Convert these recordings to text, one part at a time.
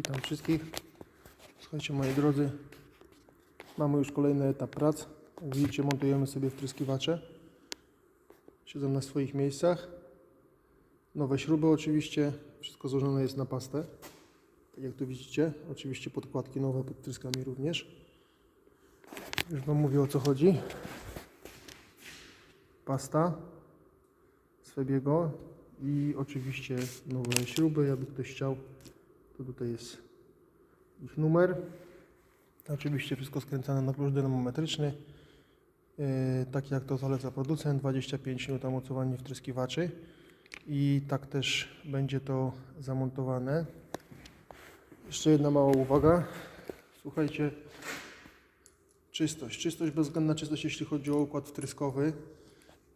Witam wszystkich. Słuchajcie moi drodzy, mamy już kolejny etap prac. Jak widzicie montujemy sobie wtryskiwacze. Siedzą na swoich miejscach. Nowe śruby oczywiście. Wszystko złożone jest na pastę. Tak jak tu widzicie. Oczywiście podkładki nowe pod tryskami również. Już Wam mówię o co chodzi. Pasta z Febiego i oczywiście nowe śruby, jakby ktoś chciał. To tutaj jest ich numer. Oczywiście wszystko skręcane na klucz dynamometryczny. Yy, tak jak to zaleca producent, 25 N mocowanie wtryskiwaczy. I tak też będzie to zamontowane. Jeszcze jedna mała uwaga. Słuchajcie, czystość. Czystość bezwzględna czystość, jeśli chodzi o układ wtryskowy.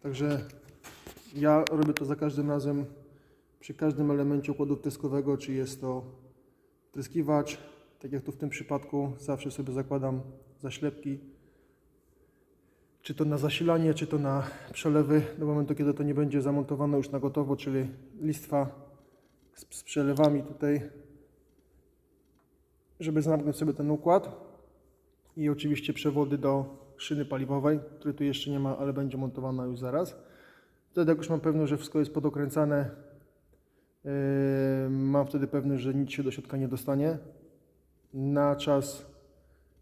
Także ja robię to za każdym razem, przy każdym elemencie układu wtryskowego, czy jest to wtryskiwacz, tak jak tu w tym przypadku, zawsze sobie zakładam zaślepki, czy to na zasilanie, czy to na przelewy, do momentu, kiedy to nie będzie zamontowane już na gotowo, czyli listwa z, z przelewami tutaj, żeby zamknąć sobie ten układ. I oczywiście przewody do szyny paliwowej, której tu jeszcze nie ma, ale będzie montowana już zaraz. Wtedy jak już mam pewność, że wszystko jest podokręcane, mam wtedy pewność, że nic się do środka nie dostanie. Na czas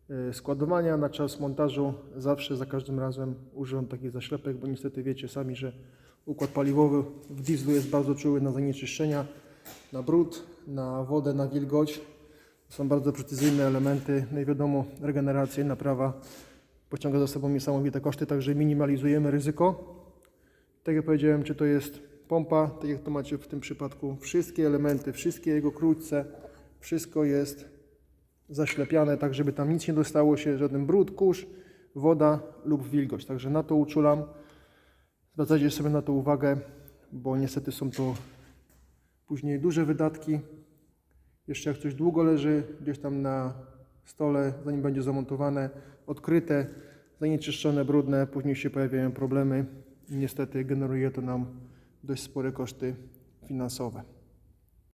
yy, składowania, na czas montażu zawsze, za każdym razem używam takich zaślepek, bo niestety wiecie sami, że układ paliwowy w dieslu jest bardzo czuły na zanieczyszczenia, na brud, na wodę, na wilgoć. Są bardzo precyzyjne elementy, no i wiadomo, regeneracja i naprawa pociąga za sobą niesamowite koszty, także minimalizujemy ryzyko. Tak jak powiedziałem, czy to jest pompa, tak jak to macie w tym przypadku, wszystkie elementy, wszystkie jego krótce, wszystko jest zaślepiane, tak żeby tam nic nie dostało się, żaden brud, kurz, woda lub wilgoć. Także na to uczulam. Zwracajcie sobie na to uwagę, bo niestety są to później duże wydatki. Jeszcze jak coś długo leży gdzieś tam na stole, zanim będzie zamontowane, odkryte, zanieczyszczone, brudne, później się pojawiają problemy i niestety generuje to nam dość spore koszty finansowe.